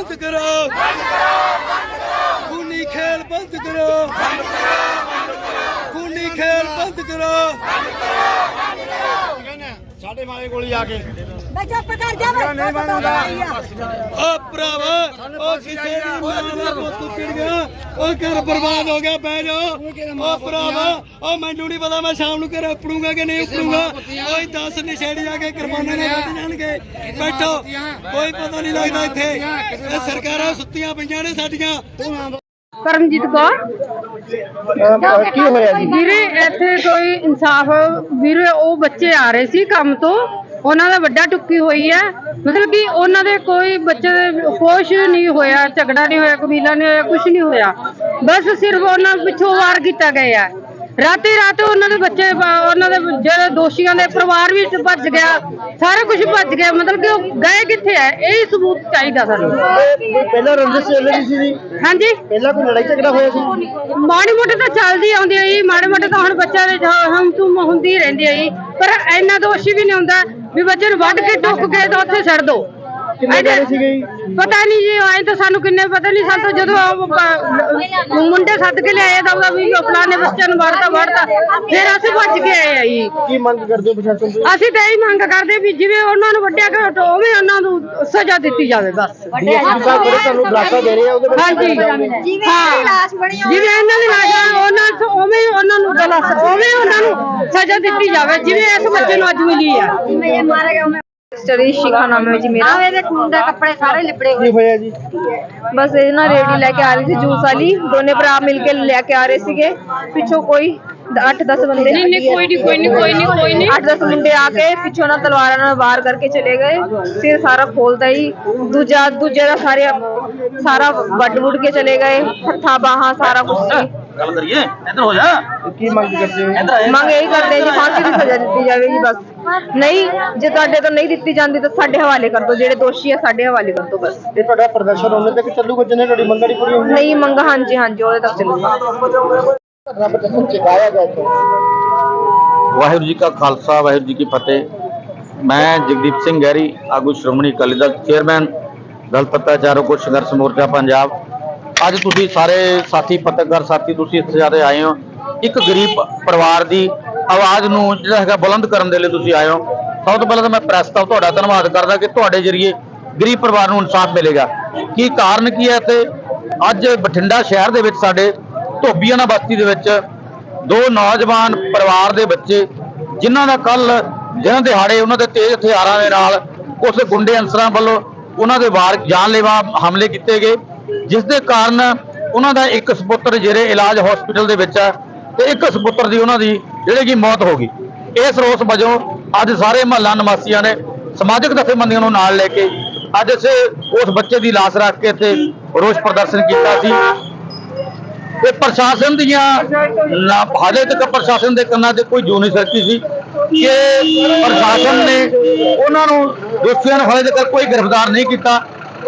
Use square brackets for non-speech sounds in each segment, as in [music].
ਬੰਦ ਕਰੋ। ਖੂਨੀ ਖੇਲ ਬੰਦ ਕਰੋ। ਖੂਨੀ ਖੇਲ ਬੰਦ ਕਰੋ। ਸਾਡੇ ਮਾਲੇ ਕੋਲ ਹੀ ਆ ਕੇ। ਮੈਂ ਚੁੱਪ ਕਰ ਜਾ ਮੈਂ ਨਹੀਂ ਬਣਦਾ ਓ ਭਰਾਵਾ ਓ ਕਿਸੇ ਦੀ ਮਾਂ ਦਾ ਪੁੱਤ ਕਿੜ ਗਿਆ। ਓ ਘਰ ਬਰਬਾਦ ਹੋ ਗਿਆ ਬਹਿ ਜਾ। ਓ ਭਰਾਵਾ ਓ ਮੈਨੂੰ ਨਹੀਂ ਪਤਾ ਮੈਂ ਸ਼ਾਮ ਨੂੰ ਘਰੇ ਉਪੜੂਗਾ ਕਿ ਨਹੀਂ ਉਪੜੂਗਾ ਓਏ 10 ਨਿਸ਼ੇੜੀ ਆ ਕੇ ਕਰਮਾਨਾ ਨੇ ਵੱਢ ਜਾਣਗੇ ਬੈਠੋ। ਕੋਈ ਪਤਾ ਨਹੀਂ ਲੱਗਦਾ ਇੱਥੇ। ਇਹ ਸਰਕਾਰਾਂ ਸੁੱਤੀਆਂ ਪਈਆਂ ਨੇ ਸਾਡੀਆਂ। ਕਰਮਜੀਤ ਕੌਰ। ਕੀ ਹੋਇਆ ਜੀ? ਵੀਰੇ, ਇੱਥੇ ਕੋਈ ਇਨਸਾਫ, ਵੀਰੇ, ਉਹ ਬੱਚੇ ਆ ਰਹੇ ਸੀ ਕੰਮ ਤੋਂ। ਉਹਨਾਂ ਦਾ ਵੱਡਾ ਟੁੱਕੀ ਹੋਈ ਹੈ। ਮਤਲਬ ਕਿ ਉਹਨਾਂ ਦੇ ਕੋਈ ਬੱਚੇ ਦੇ ਕੁਛ ਨਹੀਂ ਹੋਇਆ, ਝਗੜਾ ਨਹੀਂ ਹੋਇਆ ਕਬੀਲਾ ਨਹੀਂ ਹੋਇਆ, ਕੁਛ ਨਹੀਂ ਹੋਇਆ। ਬਸ ਸਿਰਫ ਉਹਨਾਂ ਪਿੱਛੋਂ ਵਾਰ ਕੀਤਾ ਗਿਆ। ਹੈ ਰਾਤੀ ਰਾਤ ਉਹਨਾਂ ਦੇ ਬੱਚੇ ਬ- ਉਹਨਾਂ ਦੇ ਜਿਹੜੇ ਦੋਸ਼ੀਆਂ ਦੇ ਪਰਿਵਾਰ ਵੀ ਭੱਜ ਗਿਆ ਸਾਰਾ ਕੁਝ ਭੱਜ ਗਿਆ ਮਤਲਬ ਕਿ ਉਹ ਗਏ ਕਿੱਥੇ ਹੈ? ਇਹ ਸਬੂਤ ਚਾਹੀਦਾ ਸਾਨੂੰ। ਪਹਿਲਾਂ ਰੰਜਿਸ਼ ਚੱਲਦੀ ਸੀ ਜੀ। ਹਾਂਜੀ। ਪਹਿਲਾਂ ਕੋਈ ਲੜਾਈ ਝਗੜਾ ਹੋਇਆ ਸੀ? ਮਾੜੀ ਮੋਟੀ ਤਾਂ ਚੱਲਦੀ ਆਉਂਦੀ ਹੈ ਜੀ ਮਾੜੇ ਮੋਟੇ ਤਾਂ ਹੁਣ ਬੱਚਿਆਂ ਦੇ ਹਮ ਤੁਮ ਹੁੰਦੀ ਰਹਿੰਦੀ ਹੈ ਜੀ। ਪਰ ਇੰਨਾ ਦੋਸ਼ੀ ਵੀ ਨਹੀਂ ਹੁੰਦਾ ਵੀ ਬੱਚੇ ਨੂੰ ਵੱਢ ਕੇ ਟੁੱਕ ਕੇ ਤਾਂ ਉੱਥੇ ਛੱਡ ਦੋ। ਕਿੰਨੇ ਜਾਣੇ ਸੀਗੇ? ਜੀ? ਪਤਾ ਨਹੀਂ ਜੀ ਆਏ ਤਾਂ ਸਾਨੂੰ ਕਿੰਨੇ ਪਤਾ ਨਹੀਂ ਸਾਨੂੰ ਤਾਂ ਜਦੋਂ ਉਹ ਪ- ਮੁੰਡੇ ਸੱਦ ਕੇ ਲਿਆਏ ਤਾਂ ਉਹਦਾ ਵੀ ਫਲਾਣੇ ਬੱਚਿਆਂ ਨੂੰ ਵੜਦਾ ਵੜਦਾ ਫਿਰ ਅਸੀਂ ਭੱਜ ਕੇ ਆਏ ਆ ਜੀ। ਕੀ ਮੰਗ ਕਰਦੇ ਹੋ ਪ੍ਰਸ਼ਾਸਨ ਤੋਂ? ਅਸੀਂ ਤਾਂ ਇਹ ਮੰਗ ਕਰਦੇ ਵੀ ਜਿਵੇਂ ਉਹਨਾਂ ਨੂੰ ਵੱਡਿਆ ਗਿਆ ਉਵੇਂ ਉਹਨਾਂ ਨੂੰ ਸਜ਼ਾ ਦਿੱਤੀ ਜਾਵੇ ਬਸ। ਡੀਐਸਪੀ ਸਾਹਿਬ ਕੋਲ ਤੁਹਾਨੂੰ ਬਲਾਸਾ ਦੇ ਰਹੇ ਆ ਉਹਦੇ ਬਾਰੇ ਹਾਂਜੀ। ਜਿਵੇਂ ਇਹਦੀ ਲਾਸ਼ ਬਣੀ ਹੋਈ ਜਿਵੇਂ ਇਹਨਾਂ ਦੀ ਲਾਸ਼ ਆ, ਉਹਨਾਂ ਤੋਂ ਉਵੇਂ ਹੀ ਉਹਨਾਂ ਨੂੰ ਗਲਤ ਉਵੇਂ ਉਹਨਾਂ ਨੂੰ ਸਜ਼ਾ ਦਿੱਤੀ ਜਾਵੇ ਜਿਵੇਂ ਇਸ ਬੱਚੇ ਨੂੰ ਅੱਜ ਮਿਲੀ ਆ। ਜਿਵੇਂ ਇਹ ਮਾਰਾ ਗਿਆ ਮੈਂ ਸਟਰੀ ਸ਼ਿਖਾ ਨਾਮ ਹੈ ਜੀ ਮੇਰਾ। ਆਹ ਇਹਦੇ ਖੂਨ ਦੇ ਕੱਪੜੇ ਸਾਰੇ ਲਿਬੜੇ ਹੋਏ। ਕੀ ਹੋਇਆ ਜੀ? ਬਸ ਇਹ ਨਾ ਰੇੜੀ ਲੈ ਕੇ ਆ ਰਹੀ ਸੀ ਜੂਸ ਵਾਲੀ। ਦੋਨੇ ਭਰਾ ਮਿਲ ਕੇ ਲੈ ਕੇ ਆ ਰਹੇ ਸੀਗੇ। ਪਿੱਛੋਂ ਕੋਈ 8-10 ਬੰਦੇ ਨਹੀਂ ਨਹੀਂ ਕੋਈ ਨਹੀਂ ਕੋਈ ਨਹੀਂ ਕੋਈ ਨਹੀਂ ਕੋਈ ਨਹੀਂ। 8-10 ਮੁੰਡੇ ਆ ਕੇ ਪਿੱਛੋਂ ਨਾ ਤਲਵਾਰਾਂ ਨਾਲ ਵਾਰ ਕਰਕੇ ਚਲੇ ਗਏ। ਫਿਰ ਸਾਰਾ ਖੋਲਦਾ ਹੀ। ਦੂਜਾ ਦੂਜੇ ਦਾ ਸਾਰੇ ਸਾਰਾ ਵੱਡ ਵੁੱਡ ਕੇ ਚਲੇ ਗਏ। ਹੱਥਾਂ ਬਾਹਾਂ ਸਾਰਾ ਕੁਝ ਸੀ ਗੱਲ ਕਰੀਏ ਇੱਧਰ ਹੋ ਜਾ ਕੀ ਮੰਗ ਕਰਦੇ ਹੋ ਇੱਧਰ ਆ ਜਾ। ਮੰਗ ਇਹੀ ਕਰਦੇ ਜੀ ਫਾਂਸੀ ਦੀ ਸਜ਼ਾ ਦਿੱਤੀ ਜਾਵੇ ਜੀ ਬਸ ਨਹੀਂ ਜੇ ਤੁਹਾਡੇ ਤੋਂ ਨਹੀਂ ਦਿੱਤੀ ਜਾਂਦੀ ਤਾਂ ਸਾਡੇ ਹਵਾਲੇ ਕਰ ਦਿਓ ਜਿਹੜੇ ਦੋਸ਼ੀ ਆ ਸਾਡੇ ਹਵਾਲੇ ਕਰ ਦਿਓ ਬਸ ਇਹ ਤੁਹਾਡਾ ਪ੍ਰਦਰਸ਼ਨ ਉਹਨੇ ਤੱਕ ਚੱਲੂਗਾ ਜਿੰਨੇ ਤੁਹਾਡੀ ਮੰਗਾਂ ਨਹੀਂ ਪੂਰੀ ਹੋਣੀ ਨਹੀਂ ਮੰਗ ਹਾਂਜੀ ਹਾਂਜੀ ਉਹਦੇ ਤੱਕ ਚੱਲੂਗਾ ਧਰਨਾ ਪ੍ਰਦਰਸ਼ਨ ਚਕਾਇਆ ਗਿਆ ਇੱਥੇ ਵਾਹਿਗੁਰੂ ਜੀ ਕਾ ਖਾਲਸਾ ਵਾਹਿਗੁਰੂ ਜੀ ਕੀ ਫਤਿਹ ਮੈਂ ਜਗਦੀਪ ਸਿੰਘ ਗਹਿਰੀ ਆਗੂ ਸ਼੍ਰੋਮਣੀ ਅਕਾਲੀ ਦਲ ਚੇਅਰਮੈਨ ਦਲ ਪੱਤਾਚਾਰੋ ਕੋ ਸੰਘਰਸ਼ ਮੋਰਚਾ ਪੰਜਾਬ ਅੱਜ ਤੁਸੀਂ ਸਾਰੇ ਸਾਥੀ ਪੱਤਰਕਾਰ ਸਾਥੀ ਤੁਸੀਂ ਇੱਥੇ ਸਾਰੇ ਆਏ ਹੋ। ਇੱਕ ਗਰੀਬ ਪਰਿਵਾਰ ਦੀ ਆਵਾਜ਼ ਨੂੰ ਜਿਹੜਾ ਹੈਗਾ ਬੁਲੰਦ ਕਰਨ ਦੇ ਲਈ ਤੁਸੀਂ ਆਏ ਹੋ। ਸਭ ਤੋਂ ਪਹਿਲਾਂ ਤਾਂ ਮੈਂ ਪ੍ਰੈਸ ਦਾ ਤੁਹਾਡਾ ਧੰਨਵਾਦ ਕਰਦਾ ਕਿ ਤੁਹਾਡੇ ਜਰੀਏ ਗਰੀਬ ਪਰਿਵਾਰ ਨੂੰ ਇਨਸਾਫ ਮਿਲੇਗਾ। ਕੀ ਕਾਰਨ ਕੀ ਹੈ ਤੇ ਅੱਜ ਬਠਿੰਡਾ ਸ਼ਹਿਰ ਦੇ ਵਿੱਚ ਸਾਡੇ ਧੋਬੀਆਣਾ ਬਸਤੀ ਦੇ ਵਿੱਚ ਦੋ ਨੌਜਵਾਨ ਪਰਿਵਾਰ ਦੇ ਬੱਚੇ, ਜਿਨ੍ਹਾਂ ਦਾ ਕੱਲ ਜਿਹਨਾਂ ਦਿਹਾੜੇ ਉਹਨਾਂ ਦੇ ਤੇਜ਼ ਹਥਿਆਰਾਂ ਦੇ ਨਾਲ ਉਸ ਗੁੰਡੇ ਅਨਸਰਾਂ ਵੱਲੋਂ ਉਹਨਾਂ ਦੇ ਵਾਰ ਜਾਨਲੇਵਾ ਹਮਲੇ ਕੀਤੇ ਗਏ। ਜਿਸ ਦੇ ਕਾਰਨ ਉਹਨਾਂ ਦਾ ਇੱਕ ਸਪੁੱਤਰ ਜਿਹੜੇ ਇਲਾਜ ਹਸਪੀਟਲ ਦੇ ਵਿੱਚ ਹੈ ਤੇ ਇੱਕ ਸਪੁੱਤਰ ਦੀ ਉਹਨਾਂ ਦੀ ਜਿਹੜੇ ਕਿ ਮੌਤ ਹੋ ਗਈ। ਇਸ ਰੋਸ ਵਜੋਂ ਅੱਜ ਸਾਰੇ ਮਹੱਲਾ ਨਿਵਾਸੀਆਂ ਨੇ ਸਮਾਜਿਕ ਜਥੇਬੰਦੀਆਂ ਨੂੰ ਨਾਲ ਲੈ ਕੇ ਅੱਜ ਇਸੇ ਉਸ ਬੱਚੇ ਦੀ ਲਾਸ਼ ਰੱਖ ਕੇ ਇੱਥੇ ਰੋਸ ਪ੍ਰਦਰਸ਼ਨ ਕੀਤਾ ਸੀ। ਤੇ ਪ੍ਰਸ਼ਾਸਨ ਦੀਆਂ ਹਾਲੇ ਤੱਕ ਪ੍ਰਸ਼ਾਸਨ ਦੇ ਕੰਨਾਂ ਤੇ ਕੋਈ ਜੂ ਨਹੀਂ ਸਕਦੀ ਸੀ ਕਿ ਪ੍ਰਸ਼ਾਸਨ ਨੇ ਉਹਨਾਂ ਨੂੰ ਦੋਸ਼ੀਆਂ ਨੂੰ ਹਾਲੇ ਤੱਕ ਕੋਈ ਗ੍ਰਿਫਤਾਰ ਨਹੀਂ ਕੀਤਾ।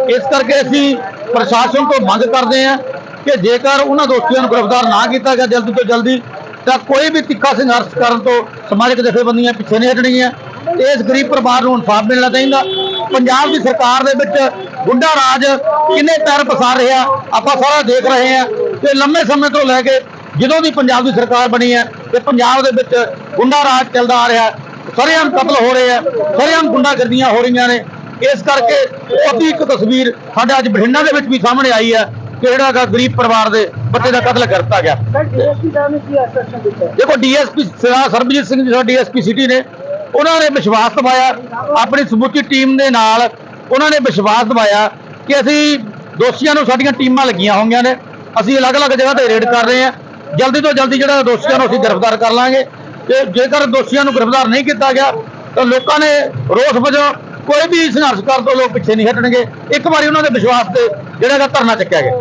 ਇਸ ਕਰਕੇ ਅਸੀਂ ਪ੍ਰਸ਼ਾਸਨ ਤੋਂ ਮੰਗ ਕਰਦੇ ਹਾਂ ਕਿ ਜੇਕਰ ਉਹਨਾਂ ਦੋਸ਼ੀਆਂ ਨੂੰ ਗ੍ਰਿਫਤਾਰ ਨਾ ਕੀਤਾ ਗਿਆ ਜਲਦੀ ਤੋਂ ਜਲਦੀ, ਤਾਂ ਕੋਈ ਵੀ ਤਿੱਖਾ ਸੰਘਰਸ਼ ਕਰਨ ਤੋਂ ਸਮਾਜਿਕ ਜਥੇਬੰਦੀਆਂ ਪਿੱਛੇ ਨਹੀਂ ਹਟਣਗੀਆਂ। ਇਸ ਗਰੀਬ ਪਰਿਵਾਰ ਨੂੰ ਇਨਸਾਫ ਮਿਲਣਾ ਚਾਹੀਦਾ। ਪੰਜਾਬ ਦੀ ਸਰਕਾਰ ਦੇ ਵਿੱਚ ਗੁੰਡਾ ਰਾਜ ਕਿੰਨੇ ਪੈਰ ਪਸਾਰ ਰਿਹਾ, ਆਪਾਂ ਸਾਰਾ ਦੇਖ ਰਹੇ ਹਾਂ ਤੇ ਲੰਮੇ ਸਮੇਂ ਤੋਂ ਲੈ ਕੇ ਜਦੋਂ ਦੀ ਪੰਜਾਬ ਦੀ ਸਰਕਾਰ ਬਣੀ ਹੈ, ਤੇ ਪੰਜਾਬ ਦੇ ਵਿੱਚ ਗੁੰਡਾ ਰਾਜ ਚੱਲਦਾ ਆ ਰਿਹਾ। ਸਰੇਆਮ ਕਤਲ ਹੋ ਰਹੇ ਆ, ਸਰੇਆਮ ਗੁੰਡਾਗਰਦੀਆਂ ਹੋ ਰਹੀਆਂ ਨੇ। ਇਸ ਕਰਕੇ ਉਹਦੀ ਇੱਕ ਤਸਵੀਰ ਸਾਡੇ ਅੱਜ ਬਠਿੰਡਾ ਦੇ ਵਿੱਚ ਵੀ ਸਾਹਮਣੇ ਆਈ ਹੈ ਕਿ ਜਿਹੜਾ ਗਾ ਗਰੀਬ ਪਰਿਵਾਰ ਦੇ ਬੱਚੇ ਦਾ ਕਤਲ ਕਰ ਦਿੱਤਾ? ਗਿਆ ਦੇਖੋ DSP Sarabjit Singh ji DSP city ਨੇ ਉਹਨਾਂ ਨੇ ਵਿਸ਼ਵਾਸ ਦਿਵਾਇਆ ਆਪਣੀ ਸਮੁੱਚੀ ਟੀਮ ਦੇ ਨਾਲ ਉਹਨਾਂ ਨੇ ਵਿਸ਼ਵਾਸ ਦਿਵਾਇਆ ਕਿ ਅਸੀਂ ਦੋਸ਼ੀਆਂ ਨੂੰ ਸਾਡੀਆਂ ਟੀਮਾਂ ਲੱਗੀਆਂ ਹੋਈਆਂ ਨੇ ਅਸੀਂ ਅਲੱਗ-ਅਲੱਗ ਜਗ੍ਹਾ ਤੇ ਰੇਡ ਕਰ ਰਹੇ ਹਾਂ। ਜਲਦੀ ਤੋਂ ਜਲਦੀ ਜਿਹੜਾ ਦੋਸ਼ੀਆਂ ਨੂੰ ਅਸੀਂ ਗ੍ਰਿਫਤਾਰ ਕਰ ਲਾਂਗੇ। ਤੇ ਜੇਕਰ ਦੋਸ਼ੀਆਂ ਨੂੰ ਗ੍ਰਿਫਤਾਰ ਨਹੀਂ ਕੀਤਾ ਗਿਆ ਤਾਂ ਲੋਕਾਂ ਨੇ ਰੋਸ ਵਜੋਂ ਕੋਈ ਵੀ ਸੰਘਰਸ਼ ਕਰਨ ਤੋਂ ਲੋਕ ਪਿੱਛੇ ਨਹੀਂ ਹਟਣਗੇ। ਇੱਕ ਵਾਰੀ ਉਹਨਾਂ ਦੇ ਵਿਸ਼ਵਾਸ ਤੇ ਜਿਹੜਾ ਹੈਗਾ ਧਰਨਾ ਚੱਕਿਆ ਗਿਆ।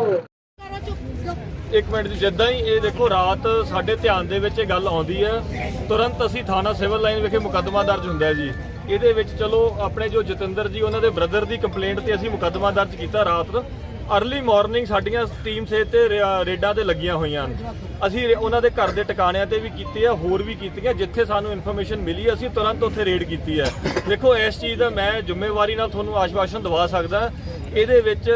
ਇੱਕ ਮਿੰਟ ਜੀ, ਜਿੱਦਾਂ ਹੀ ਇਹ ਦੇਖੋ ਰਾਤ ਸਾਡੇ ਧਿਆਨ ਦੇ ਵਿੱਚ ਇਹ ਗੱਲ ਆਉਂਦੀ ਹੈ ਤੁਰੰਤ ਅਸੀਂ ਥਾਣਾ ਸਿਵਲ ਲਾਈਨ ਵਿਖੇ ਮੁਕੱਦਮਾ ਦਰਜ ਹੁੰਦਾ ਹੈ ਜੀ। ਇਹਦੇ ਵਿੱਚ ਚਲੋ ਆਪਣੇ ਜੋ ਜਤਿੰਦਰ ਜੀ, ਉਹਨਾਂ ਦੇ ਬ੍ਰਦਰ ਦੀ ਕੰਪਲੇਂਟ ਤੇ ਅਸੀਂ ਮੁਕੱਦਮਾ ਦਰਜ ਕੀਤਾ ਰਾਤ। ਅਰਲੀ ਮਾਰਨਿੰਗ ਸਾਡੀਆਂ ਟੀਮ ਸੇ ਤੇ ਰੇ- ਰੇਡਾਂ ਤੇ ਲੱਗੀਆਂ ਹੋਈਆਂ ਹਨ। ਅਸੀਂ ਉਹਨਾਂ ਦੇ ਘਰ ਦੇ ਟਿਕਾਣਿਆਂ ਤੇ ਵੀ ਕੀਤੀ ਹੈ, ਹੋਰ ਵੀ ਕੀਤੀਆਂ, ਜਿੱਥੇ ਸਾਨੂੰ ਇਨਫੋਰਮੇਸ਼ਨ ਮਿਲੀ, ਅਸੀਂ ਤੁਰੰਤ ਉੱਥੇ ਰੇਡ ਕੀਤੀ ਹੈ। ਦੇਖੋ, ਇਸ ਚੀਜ਼ ਦਾ ਮੈਂ ਜ਼ਿੰਮੇਵਾਰੀ ਨਾਲ ਤੁਹਾਨੂੰ ਆਸ਼ਵਾਸਨ ਦਵਾ ਸਕਦਾ ਇਹਦੇ ਵਿੱਚ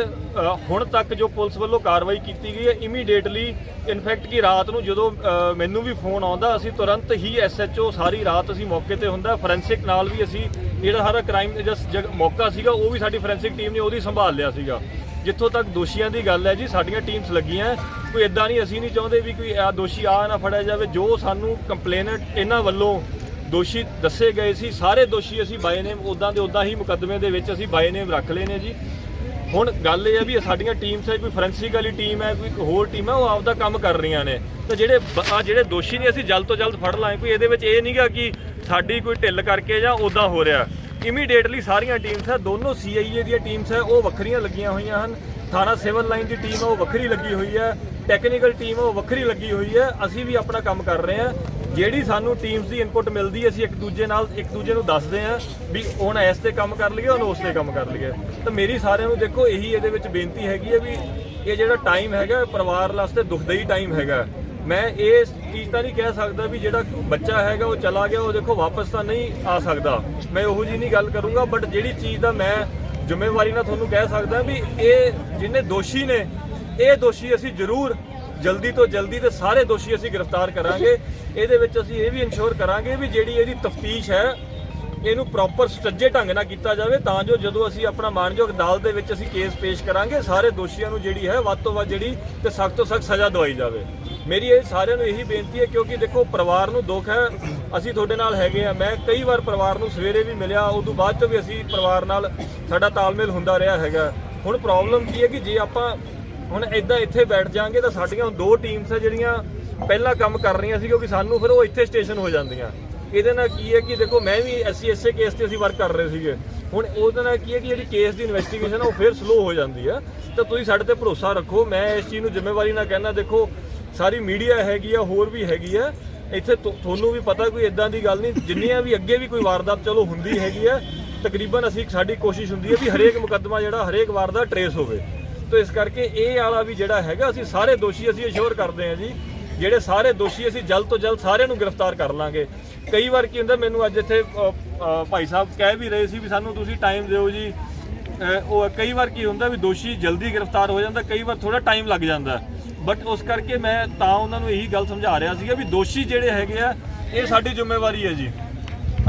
ਹੁਣ ਤੱਕ ਜੋ ਪੁਲਿਸ ਵੱਲੋਂ ਕਾਰਵਾਈ ਕੀਤੀ ਗਈ ਹੈ ਇਮੀਡੀਏਟਲੀ ਇਨਫੈਕਟ ਕਿ ਰਾਤ ਨੂੰ ਜਦੋਂ ਮੈਨੂੰ ਵੀ ਫੋਨ ਆਉਂਦਾ, ਅਸੀਂ ਤੁਰੰਤ ਹੀ ਐਸਐਚਓ ਸਾਰੀ ਰਾਤ ਅਸੀਂ ਮੌਕੇ ਤੇ ਹੁੰਦਾ ਫੋਰੈਂਸਿਕ ਨਾਲ ਵੀ ਅਸੀਂ ਜਿਹੜਾ ਸਾਰਾ ਕ੍ਰਾਈਮ ਜਸ ਮੌਕਾ ਸੀਗਾ, ਉਹ ਵੀ ਸਾਡੀ ਫੋਰੈਂਸਿਕ ਟੀਮ ਨੇ ਉਹਦੀ ਸੰਭਾਲ ਲਿਆ ਸੀਗਾ। ਜਿੱਥੋਂ ਤੱਕ ਦੋਸ਼ੀਆਂ ਦੀ ਗੱਲ ਹੈ ਜੀ, ਸਾਡੀਆਂ ਟੀਮਸ ਲੱਗੀਆਂ ਕੋਈ ਇਦਾਂ ਨਹੀਂ, ਅਸੀਂ ਨਹੀਂ ਚਾਹੁੰਦੇ ਵੀ ਕੋਈ ਆ ਦੋਸ਼ੀ ਆ ਨਾ ਫੜਿਆ ਜਾਵੇ। ਜੋ ਸਾਨੂੰ ਕੰਪਲੇਨਟ ਇਹਨਾਂ ਵੱਲੋਂ ਦੋਸ਼ੀ ਦੱਸੇ ਗਏ ਸੀ, ਸਾਰੇ ਦੋਸ਼ੀ ਅਸੀਂ ਬਾਈ ਨੇਮ ਉਦਾਂ ਦੇ ਉਦਾਂ ਹੀ ਮੁਕੱਦਮੇ ਦੇ ਵਿੱਚ ਅਸੀਂ ਬਾਈ ਨੇਮ ਰੱਖ ਲਏ ਨੇ ਜੀ। ਹੁਣ ਗੱਲ ਇਹ ਹੈ ਵੀ ਸਾਡੀਆਂ ਟੀਮਸ ਹੈ, ਕੋਈ ਫੋਰੈਂਸਿਕ ਵਾਲੀ ਟੀਮ ਹੈ, ਕੋਈ ਹੋਰ ਟੀਮ ਹੈ, ਉਹ ਆਪਦਾ ਕੰਮ ਕਰ ਰਹੀਆਂ ਨੇ। ਤਾਂ ਜਿਹੜੇ ਆ ਜਿਹੜੇ ਦੋਸ਼ੀ ਨੇ, ਅਸੀਂ ਜਲਦ ਤੋਂ ਜਲਦ ਫੜ ਲਾਂਗੇ। ਕੋਈ ਇਹਦੇ ਵਿੱਚ ਇਹ ਨਹੀਂਗਾ ਕਿ ਸਾਡੀ ਕੋਈ ਢਿੱਲ ਕਰਕੇ ਜਾਂ ਉਦਾਂ ਹੋ ਰਿਹਾ। ਇਮੀਡੀਏਟਲੀ ਸਾਰੀਆਂ ਟੀਮਸ ਹੈ, ਦੋਨੋਂ ਸੀਆਈਏ ਦੀਆਂ ਟੀਮਸ ਹੈ, ਉਹ ਵੱਖਰੀਆਂ ਲੱਗੀਆਂ ਹੋਈਆਂ ਹਨ। ਥਾਣਾ ਸਿਵਲ ਲਾਈਨ ਦੀ ਟੀਮ ਹੈ, ਉਹ ਵੱਖਰੀ ਲੱਗੀ ਹੋਈ ਹੈ। ਟੈਕਨੀਕਲ ਟੀਮ ਉਹ ਵੱਖਰੀ ਲੱਗੀ ਹੋਈ ਹੈ। ਅਸੀਂ ਵੀ ਆਪਣਾ ਕੰਮ ਕਰ ਰਹੇ ਹਾਂ। ਜਿਹੜੀ ਸਾਨੂੰ ਟੀਮਸ ਦੀ ਇਨਪੁਟ ਮਿਲਦੀ ਹੈ, ਅਸੀਂ ਇੱਕ ਦੂਜੇ ਨਾਲ, ਇੱਕ ਦੂਜੇ ਨੂੰ ਦੱਸਦੇ ਹਾਂ ਵੀ ਹੁਣ ਇਸ ਤੇ ਕੰਮ ਕਰ ਲਈਏ, ਹੁਣ ਉਸ ਤੇ ਕੰਮ ਕਰ ਲਈਏ। ਤਾਂ ਮੇਰੀ ਸਾਰਿਆਂ ਨੂੰ ਦੇਖੋ, ਇਹੀ ਇਹਦੇ ਵਿੱਚ ਬੇਨਤੀ ਹੈਗੀ ਹੈ ਵੀ ਇਹ ਜਿਹੜਾ ਟਾਈਮ ਹੈਗਾ, ਪਰਿਵਾਰ ਵਾਸਤੇ ਦੁਖਦਾਈ ਟਾਈਮ ਹੈਗਾ। ਮੈਂ ਇਸ ਚੀਜ਼ ਤਾਂ ਨਹੀਂ ਕਹਿ ਸਕਦਾ ਵੀ ਜਿਹੜਾ ਬੱਚਾ ਹੈਗਾ ਉਹ ਚਲਾ ਗਿਆ, ਉਹ ਦੇਖੋ ਵਾਪਸ ਤਾਂ ਨਹੀਂ ਆ ਸਕਦਾ। ਮੈਂ ਉਹੋ ਜੀ ਨਹੀਂ ਗੱਲ ਕਰੂੰਗਾ ਬਟ ਜਿਹੜੀ ਚੀਜ਼ ਦਾ ਮੈਂ ਜ਼ਿੰਮੇਵਾਰੀ ਨਾਲ ਤੁਹਾਨੂੰ ਕਹਿ ਸਕਦਾ ਵੀ ਇਹ ਜਿੰਨੇ ਦੋਸ਼ੀ ਨੇ, ਇਹ ਦੋਸ਼ੀ ਅਸੀਂ ਜ਼ਰੂਰ ਜਲਦੀ ਤੋਂ ਜਲਦੀ ਤੇ ਸਾਰੇ ਦੋਸ਼ੀ ਅਸੀਂ ਗ੍ਰਿਫਤਾਰ ਕਰਾਂਗੇ। ਇਹਦੇ ਵਿੱਚ ਅਸੀਂ ਇਹ ਵੀ ਇਨਸ਼ੋਰ ਕਰਾਂਗੇ ਵੀ ਜਿਹੜੀ ਇਹਦੀ ਤਫਤੀਸ਼ ਹੈ ਇਹਨੂੰ ਪ੍ਰੋਪਰ ਸੁਚੱਜੇ ਢੰਗ ਨਾਲ ਕੀਤਾ ਜਾਵੇ, ਤਾਂ ਜੋ ਜਦੋਂ ਅਸੀਂ ਆਪਣਾ ਮਾਨਯੋਗ ਅਦਾਲਤ ਦੇ ਵਿੱਚ ਅਸੀਂ ਕੇਸ ਪੇਸ਼ ਕਰਾਂਗੇ, ਸਾਰੇ ਦੋਸ਼ੀਆਂ ਨੂੰ ਜਿਹੜੀ ਹੈ ਵੱਧ ਤੋਂ ਵੱਧ ਜਿਹੜੀ ਤੇ ਸਖਤ ਤੋਂ ਸਖਤ ਸਜ਼ਾ ਦਵਾਈ ਜਾਵੇ। ਮੇਰੀ ਇਹ ਸਾਰਿਆਂ ਨੂੰ ਇਹੀ ਬੇਨਤੀ ਹੈ, ਕਿਉਂਕਿ ਦੇਖੋ, ਪਰਿਵਾਰ ਨੂੰ ਦੁੱਖ ਹੈ, ਅਸੀਂ ਤੁਹਾਡੇ ਨਾਲ ਹੈਗੇ ਆ ਮੈਂ ਕਈ ਵਾਰ ਪਰਿਵਾਰ ਨੂੰ ਸਵੇਰੇ ਵੀ ਮਿਲਿਆ, ਉਦੋਂ ਬਾਅਦ ਚ ਵੀ ਅਸੀਂ ਪਰਿਵਾਰ ਨਾਲ ਸਾਡਾ ਤਾਲਮੇਲ ਹੁੰਦਾ ਰਿਹਾ ਹੈਗਾ। ਹੁਣ ਪ੍ਰੋਬਲਮ ਕੀ ਹੈ ਕਿ ਜੇ ਆਪਾਂ ਹੁਣ ਇਦਾਂ ਇੱਥੇ ਬੈਠ ਜਾਾਂਗੇ, ਤਾਂ ਸਾਡੀਆਂ ਦੋ ਟੀਮਸ ਹੈ ਜਿਹੜੀਆਂ ਪਹਿਲਾਂ ਕੰਮ ਕਰ ਰਹੀਆਂ ਸੀ, ਕਿਉਂਕਿ ਸਾਨੂੰ ਫਿਰ ਉਹ ਇੱਥੇ ਸਟੇਸ਼ਨ ਹੋ ਜਾਂਦੀਆਂ। ਇਹਦੇ ਨਾਲ ਕੀ ਹੈ ਕਿ ਦੇਖੋ ਮੈਂ ਵੀ ਐਸਸੀ ਐਸਏ ਕੇਸ ਤੇ ਅਸੀਂ ਵਰਕ ਕਰ ਰਹੇ ਸੀਗੇ। ਹੁਣ ਉਹਦੇ ਨਾਲ ਕੀ ਹੈ ਕਿ ਜਿਹੜੀ ਕੇਸ ਦੀ ਇਨਵੈਸਟੀਗੇਸ਼ਨ ਆ, ਉਹ ਫਿਰ ਸਲੋ ਹੋ ਜਾਂਦੀ ਹੈ ਤਾਂ ਤੁਸੀਂ ਸਾਡੇ ਤੇ ਭਰੋਸਾ ਰੱਖੋ, ਮੈਂ ਇਸ ਚੀਜ਼ ਨੂੰ ਜ਼ਿੰਮੇਵਾਰੀ ਨਾਲ ਕਹਿਣਾ ਦੇਖੋ, ਸਾਰੀ ਮੀਡੀਆ ਹੈਗੀ ਆ, ਹੋਰ ਵੀ ਹੈਗੀ ਆ। ਇੱਥੇ ਤੁਹਾਨੂੰ ਵੀ ਪਤਾ ਕੋਈ ਇਦਾਂ ਦੀ ਗੱਲ ਨਹੀਂ, ਜਿੰਨੀਆਂ ਵੀ ਅੱਗੇ ਵੀ ਕੋਈ ਵਾਰਦਾਤ ਚਲੋ ਹੁੰਦੀ ਹੈਗੀ ਆ, ਤਕਰੀਬਨ ਅਸੀਂ ਸਾਡੀ ਕੋਸ਼ਿਸ਼ ਹੁੰਦੀ ਹੈ ਵੀ ਹਰੇਕ ਮੁਕੱਦਮਾ ਜਿਹੜਾ, ਹਰੇਕ ਵਾਰਦਾਤ ਟਰੇਸ ਹੋਵੇ। ਤੋ ਇਸ ਕਰਕੇ ਇਹ ਵਾਲਾ ਵੀ ਜਿਹੜਾ ਹੈਗਾ, ਅਸੀਂ ਸਾਰੇ ਦੋਸ਼ੀ ਅਸੀਂ ਅਸ਼ੋਰ ਕਰਦੇ ਹਾਂ ਜੀ ਜਿਹੜੇ ਸਾਰੇ ਦੋਸ਼ੀ ਅਸੀਂ ਜਲਦ ਤੋਂ ਜਲਦ ਸਾਰਿਆਂ ਨੂੰ ਗ੍ਰਿਫਤਾਰ ਕਰ ਲਾਂਗੇ। ਕਈ ਵਾਰ ਕੀ ਹੁੰਦਾ, ਮੈਨੂੰ ਅੱਜ ਇੱਥੇ ਭਾਈ ਸਾਹਿਬ ਕਹਿ ਵੀ ਰਹੇ ਸੀ ਵੀ ਸਾਨੂੰ ਤੁਸੀਂ ਟਾਈਮ ਦਿਓ ਜੀ। ਉਹ ਕਈ ਵਾਰ ਕੀ ਹੁੰਦਾ ਵੀ ਦੋਸ਼ੀ ਜਲਦੀ ਗ੍ਰਿਫਤਾਰ ਹੋ ਜਾਂਦਾ, ਕਈ ਵਾਰ ਥੋੜਾ ਟਾਈਮ ਲੱਗ ਜਾਂਦਾ। ਬਟ ਉਸ ਕਰਕੇ ਮੈਂ ਤਾਂ ਉਹਨਾਂ ਨੂੰ ਇਹੀ ਗੱਲ ਸਮਝਾ ਰਿਹਾ ਸੀਗਾ ਵੀ ਦੋਸ਼ੀ ਜਿਹੜੇ ਹੈਗੇ ਆ, ਇਹ ਸਾਡੀ ਜ਼ਿੰਮੇਵਾਰੀ ਹੈ ਜੀ।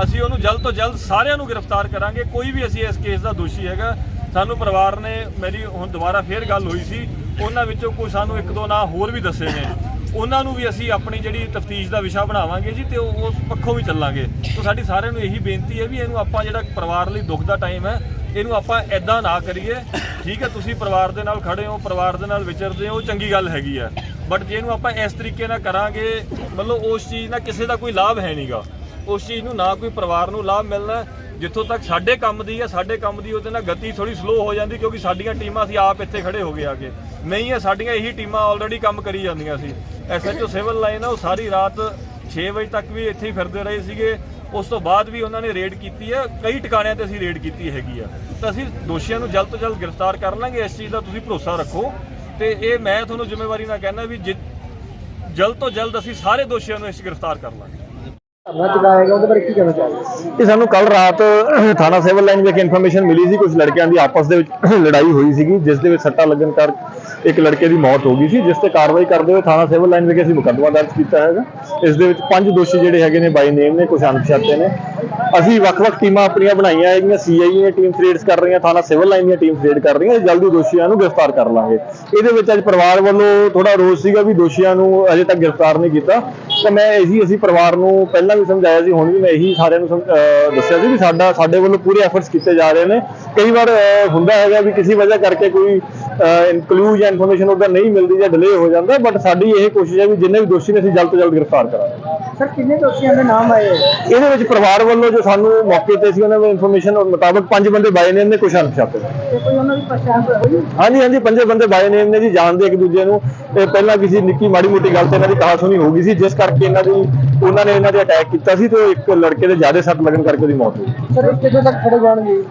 ਅਸੀਂ ਉਹਨੂੰ ਜਲਦ ਤੋਂ ਜਲਦ ਸਾਰਿਆਂ ਨੂੰ ਗ੍ਰਿਫਤਾਰ ਕਰਾਂਗੇ। ਕੋਈ ਵੀ ਅਸੀਂ ਇਸ ਕੇਸ ਦਾ ਦੋਸ਼ੀ ਹੈਗਾ, ਸਾਨੂੰ ਪਰਿਵਾਰ ਨੇ ਮੇਰੀ ਹੁਣ ਦੁਬਾਰਾ ਫੇਰ ਗੱਲ ਹੋਈ ਸੀ, ਉਹਨਾਂ ਵਿੱਚੋਂ ਕੋਈ ਸਾਨੂੰ ਇੱਕ ਦੋ ਨਾਂ ਹੋਰ ਵੀ ਦੱਸੇ ਨੇ। ਉਹਨਾਂ ਨੂੰ ਵੀ ਅਸੀਂ ਆਪਣੀ ਜਿਹੜੀ ਤਫਤੀਸ਼ ਦਾ ਵਿਸ਼ਾ ਬਣਾਵਾਂਗੇ ਜੀ ਤੇ ਉਸ ਪੱਖੋਂ ਵੀ ਚੱਲਾਂਗੇ। ਤੋਂ ਸਾਡੀ ਸਾਰਿਆਂ ਨੂੰ ਇਹੀ ਬੇਨਤੀ ਹੈ ਵੀ ਇਹਨੂੰ ਆਪਾਂ ਜਿਹੜਾ ਪਰਿਵਾਰ ਲਈ ਦੁੱਖ ਦਾ ਟਾਈਮ ਹੈ, ਇਹਨੂੰ ਆਪਾਂ ਐਦਾਂ ਨਾ ਕਰੀਏ। ਠੀਕ ਹੈ, ਤੁਸੀਂ ਪਰਿਵਾਰ ਦੇ ਨਾਲ ਖੜੇ ਹੋ, ਪਰਿਵਾਰ ਦੇ ਨਾਲ ਵਿਚਰਦੇ ਹੋ ਉਹ ਚੰਗੀ ਗੱਲ ਹੈਗੀ ਹੈ। ਬਟ ਜੇ ਇਹਨੂੰ ਆਪਾਂ ਇਸ ਤਰੀਕੇ ਨਾਲ ਕਰਾਂਗੇ, ਮਤਲਬ ਉਸ ਚੀਜ਼ ਨਾਲ ਕਿਸੇ ਦਾ ਕੋਈ ਲਾਭ ਹੈ ਨਹੀਂਗਾ ਉਸ ਚੀਜ਼ ਨੂੰ ਨਾ ਕੋਈ ਪਰਿਵਾਰ ਨੂੰ ਲਾਭ ਮਿਲਣਾ, ਜਿੱਥੋਂ ਤੱਕ ਸਾਡੇ ਕੰਮ ਦੀ ਹੈ, ਸਾਡੇ ਕੰਮ ਦੀ ਉਹਦੇ ਨਾਲ ਗਤੀ ਥੋੜੀ ਸਲੋ ਹੋ ਜਾਂਦੀ ਕਿਉਂਕਿ ਸਾਡੀਆਂ ਟੀਮਾਂ ਅਸੀਂ ਆਪ ਇੱਥੇ ਖੜੇ ਹੋ ਗਏ ਆਗੇ ਨਹੀਂ ਹੈ, ਸਾਡੀਆਂ ਇਹੀ ਟੀਮਾਂ ਆਲਰੇਡੀ ਕੰਮ ਕਰੀ ਜਾਂਦੀਆਂ ਸੀ। ਐਸਐਚਓ ਸਿਵਲ ਲਾਈਨ ਆ, ਉਹ ਸਾਰੀ ਰਾਤ 6 ਵਜੇ ਤੱਕ ਵੀ ਇੱਥੇ ਹੀ ਫਿਰਦੇ ਰਹੇ ਸੀਗੇ। ਉਸ ਤੋਂ ਬਾਅਦ ਵੀ ਉਹਨਾਂ ਨੇ ਰੇਡ ਕੀਤੀ ਹੈ ਕਈ ਟਿਕਾਣਿਆਂ ਤੇ ਅਸੀਂ ਰੇਡ ਕੀਤੀ ਹੈਗੀ ਆ। ਤਾਂ ਅਸੀਂ ਦੋਸ਼ੀਆਂ ਨੂੰ ਜਲਦ ਤੋਂ ਜਲਦ ਗ੍ਰਿਫਤਾਰ ਕਰ ਲਾਂਗੇ। ਇਸ ਚੀਜ਼ ਦਾ ਤੁਸੀਂ ਭਰੋਸਾ ਰੱਖੋ। ਤੇ ਇਹ ਮੈਂ ਤੁਹਾਨੂੰ ਜ਼ਿੰਮੇਵਾਰੀ ਨਾਲ ਕਹਿੰਦਾ ਵੀ ਜਿ- ਜਲਦ ਤੋਂ ਜਲਦ ਅਸੀਂ ਸਾਰੇ ਦੋਸ਼ੀਆਂ ਨੂੰ ਇਸ 'ਚ ਗ੍ਰਿਫਤਾਰ ਕਰ ਲਾਂਗੇ। ਧਰਨਾ ਚੁਕਾਏਗਾ ਉਹਦੇ ਬਾਰੇ ਕੀ ਕਹਿਣਾ ਚਾਹੋਗੇ? ਇਹ ਸਾਨੂੰ ਕੱਲ ਰਾਤ ਥਾਣਾ ਸਿਵਲ ਲਾਈਨ ਵਿਖੇ ਇਨਫੋਰਮੇਸ਼ਨ ਮਿਲੀ ਸੀ ਕੁਝ ਲੜਕਿਆਂ ਦੀ ਆਪਸ ਦੇ ਵਿੱਚ [coughs] ਲੜਾਈ ਹੋਈ ਸੀਗੀ, ਜਿਸ ਦੇ ਵਿੱਚ ਸੱਟਾਂ ਲੱਗਣ ਕਰ ਇੱਕ ਲੜਕੇ ਦੀ ਮੌਤ ਹੋ ਗਈ ਸੀ, ਜਿਸ ਤੇ ਕਾਰਵਾਈ ਕਰਦੇ ਹੋਏ ਥਾਣਾ ਸਿਵਲ ਲਾਈਨ ਵਿਖੇ ਅਸੀਂ ਮੁਕੱਦਮਾ ਦਰਜ ਕੀਤਾ ਹੈਗਾ। ਇਸ ਦੇ ਵਿੱਚ ਪੰਜ ਦੋਸ਼ੀ ਜਿਹੜੇ ਹੈਗੇ ਨੇ ਬਾਈ ਨੇਮ ਨੇ ਕੁਝ ਅਣਪਛਾਤੇ ਨੇ। ਅਸੀਂ ਵੱਖ-ਵੱਖ ਟੀਮਾਂ ਆਪਣੀਆਂ ਬਣਾਈਆਂ ਹੈਗੀਆਂ ਸੀਆਈਏ ਦੀਆਂ ਟੀਮ ਰੇਡਸ ਕਰ ਰਹੀਆਂ, ਥਾਣਾ ਸਿਵਲ ਲਾਈਨ ਦੀਆਂ ਟੀਮ ਰੇਡ ਕਰ ਰਹੀਆਂ ਜਲਦੀ ਦੋਸ਼ੀਆਂ ਨੂੰ ਗ੍ਰਿਫਤਾਰ ਕਰ ਲਾਂਗੇ। ਇਹਦੇ ਵਿੱਚ ਅੱਜ ਪਰਿਵਾਰ ਵੱਲੋਂ ਥੋੜਾ ਰੋਸ ਸੀਗਾ ਵੀ ਦੋਸ਼ੀਆਂ ਨੂੰ ਅਜੇ ਤੱਕ ਗ੍ਰਿਫਤਾਰ ਨਹੀਂ ਕੀਤਾ। ਤਾਂ ਮੈਂ ਇਹੀ, ਅਸੀਂ ਪਰਿਵਾਰ ਨੂੰ ਪਹਿਲਾਂ ਵੀ ਸਮਝਾਇਆ ਸੀ ਹੁਣ ਵੀ ਮੈਂ ਇਹੀ ਸਾਰਿਆਂ ਨੂੰ ਸਮ- ਅਹ ਦੱਸਿਆ ਸੀ ਵੀ ਸਾਡਾ ਸਾਡੇ ਵੱਲੋਂ ਪੂਰੇ ਐਫਰਟਸ ਕੀਤੇ ਜਾ ਰਹੇ ਨੇ। ਕਈ ਵਾਰ ਅਹ, ਹੁੰਦਾ ਹੈਗਾ ਵੀ ਕਿਸੇ ਵਜ੍ਹਾ ਕਰਕੇ ਕੋਈ ਇਨਕਲੂਜ ਜਾਂ ਇਨਫੋਰਮੇਸ਼ਨ ਉਹਦਾ ਨਹੀਂ ਮਿਲਦੀ ਜਾਂ ਡਿਲੇ ਹੋ ਜਾਂਦਾ ਬਟ ਸਾਡੀ ਇਹ ਕੋਸ਼ਿਸ਼ ਹੈ ਵੀ ਜਿੰਨੇ ਵੀ ਦੋਸ਼ੀ ਨੇ ਅਸੀਂ ਜਲਦ ਤੋਂ ਜਲਦ ਗ੍ਰਿਫਤਾਰ ਕਰਾਂਗੇ। ਸਰ ਕਿੰਨੇ ਦੋਸ਼ੀਆਂ ਦੇ ਨਾਮ ਆਏ? ਇਹਦੇ ਵਿੱਚ ਪਰਿਵਾਰ ਵੱਲੋਂ ਜੋ ਸਾਨੂੰ ਮੌਕੇ ਤੇ ਸੀ ਉਹਨਾਂ ਦੀ ਇਨਫੋਰਮੇਸ਼ਨ ਮੁਤਾਬਕ ਪੰਜ ਬੰਦੇ ਬਾਏ ਨੇਮ ਨੇ ਕੁਝ ਅਣਪਛਾਤੇ ਨੇ। ਤੇ ਕੋਈ ਉਹਨਾਂ ਦੀ ਪਛਾਣ ਹੋਈ? ਹਾਂਜੀ ਹਾਂਜੀ ਪੰਜੇ ਬੰਦੇ ਬਾਏ ਨੇਮ ਨੇ ਜੀ ਜਾਣਦੇ ਇੱਕ ਦੂਜੇ ਨੂੰ। ਤੇ ਪਹਿਲਾਂ ਕਿਸੇ ਨਿੱਕੀ ਮਾੜੀ ਮੋਟੀ ਗੱਲ ਤੇ ਇਹਨਾਂ ਦੀ ਕਹਾ ਸੁਣੀ ਹੋ ਗਈ ਸੀ ਜਿਸ ਕਰਕੇ ਇਹਨਾਂ ਦੀ ਉਹਨਾਂ ਨੇ ਇਹਨਾਂ ਦੇ ਅਟੈਕ ਕੀਤਾ ਸੀ ਤੇ ਉਹ ਇੱਕ ਲੜਕੇ ਦੇ ਜ਼ਿਆਦਾ ਸੱਟ ਲੱਗਣ ਕਰਕੇ ਉਹਦੀ ਮੌਤ ਹੋ ਗਈ। ਸਰ ਇਹ ਕਿੱਥੇ ਤੱਕ ਖੜੇ ਜਾਣਗੇ?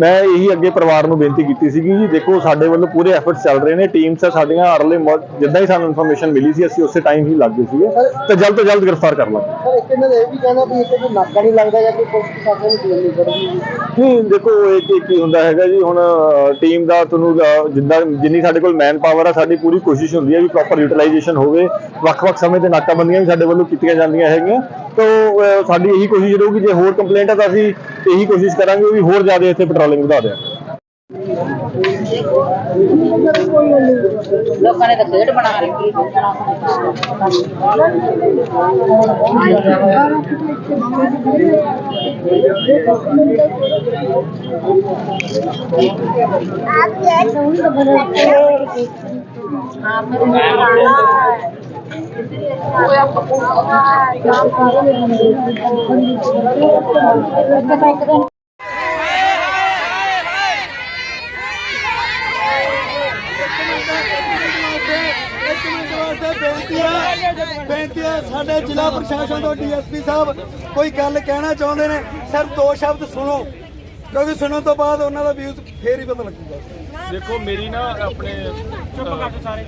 ਮੈਂ ਇਹੀ ਅੱਗੇ ਪਰਿਵਾਰ ਨੂੰ ਬੇਨਤੀ ਕੀਤੀ ਸੀਗੀ ਜੀ ਦੇਖੋ ਸਾਡੇ ਵੱਲੋਂ ਪੂਰੇ ਐਫਰਟਸ ਚੱਲ ਰਹੇ ਨੇ ਟੀਮਸ ਸਾਡੀਆਂ ਅਰਲੇ ਜਿੱਦਾਂ ਹੀ ਸਾਨੂੰ ਇਨਫੋਰਮੇਸ਼ਨ ਮਿਲੀ ਸੀ ਅਸੀਂ ਉਸੇ ਟਾਈਮ ਹੀ ਲੱਗ ਗਏ ਸੀਗੇ ਤੇ ਜਲਦ ਤੋਂ ਜਲਦ ਗ੍ਰਿਫਤਾਰ ਕਰ ਲਾਂਗੇ। ਸਰ ਇੱਕ ਇਹਨਾਂ ਦਾ ਇਹ ਵੀ ਕਹਿਣਾ ਵੀ ਇੱਥੇ ਕੋਈ ਨਾਕਾ ਨਹੀਂ ਲੱਗਦਾ ਜਾਂ ਕੋਈ ਪੁਲਿਸ ਪ੍ਰਸ਼ਾਸਨ ਨੂੰ ਫੀਲ ਨਹੀਂ ਕਰਦੀ। ਨਹੀਂ ਦੇਖੋ ਇਹ ਕੀ ਕੀ ਹੁੰਦਾ ਹੈਗਾ ਜੀ ਹੁਣ ਟੀਮ ਦਾ ਤੁਹਾਨੂੰ ਜਿੱਦਾਂ ਜਿੰਨੀ ਸਾਡੇ ਕੋਲ ਮੈਨ ਪਾਵਰ ਆ ਸਾਡੀ ਪੂਰੀ ਕੋਸ਼ਿਸ਼ ਹੁੰਦੀ ਹੈ ਵੀ ਪ੍ਰੋਪਰ ਯੂਟਿਲਾਈਜੇਸ਼ਨ ਹੋਵੇ। ਵੱਖ-ਵੱਖ ਸਮੇਂ ਤੇ ਨਾਕਾਬੰਦੀਆਂ ਵੀ ਸਾਡੇ ਵੱਲੋਂ ਕੀਤੀਆਂ ਜਾਂਦੀਆਂ ਹੈਗੀਆਂ। ਤਾਂ ਅਹ, ਸਾਡੀ ਇਹੀ ਕੋਸ਼ਿਸ਼ ਰਹੂਗੀ ਜੇ ਹੋਰ ਕੰਪਲੇਂਟ ਹੈ ਤਾਂ ਅਸੀਂ ਇਹੀ ਕੋਸ਼ਿਸ਼ ਕਰਾਂਗੇ ਵੀ ਹੋਰ ਜ਼ਿਆਦਾ ਇੱਥੇ ਪੈਟਰੋਲਿੰਗ ਵਧਾ ਦਿਆਂ ਲੋਕਾਂ ਨੇ ਤਾਂ ਖੇਡ ਬਣਾ ਰੱਖੀ ਇੱਕ ਮਿੰਟ ਵਾਸਤੇ ਬੇਨਤੀ ਹੈ ਸਾਡੇ ਜ਼ਿਲ੍ਹਾ ਪ੍ਰਸ਼ਾਸਨ ਤੋਂ ਡੀਐਸਪੀ ਸਾਹਿਬ ਕੋਈ ਗੱਲ ਕਹਿਣਾ ਚਾਹੁੰਦੇ ਨੇ ਸਿਰਫ ਦੋ ਸ਼ਬਦ ਸੁਣੋ ਕਿਉਂਕਿ ਸੁਣਨ ਤੋਂ ਬਾਅਦ ਉਹਨਾਂ ਦਾ ਵਿਊਜ਼ ਫੇਰ ਹੀ ਪਤਾ ਲੱਗੂਗਾ। ਦੇਖੋ ਮੇਰੀ ਨਾ ਆਪਣੇ ਚੁੱਪ ਕਰ ਸਾਰੇ।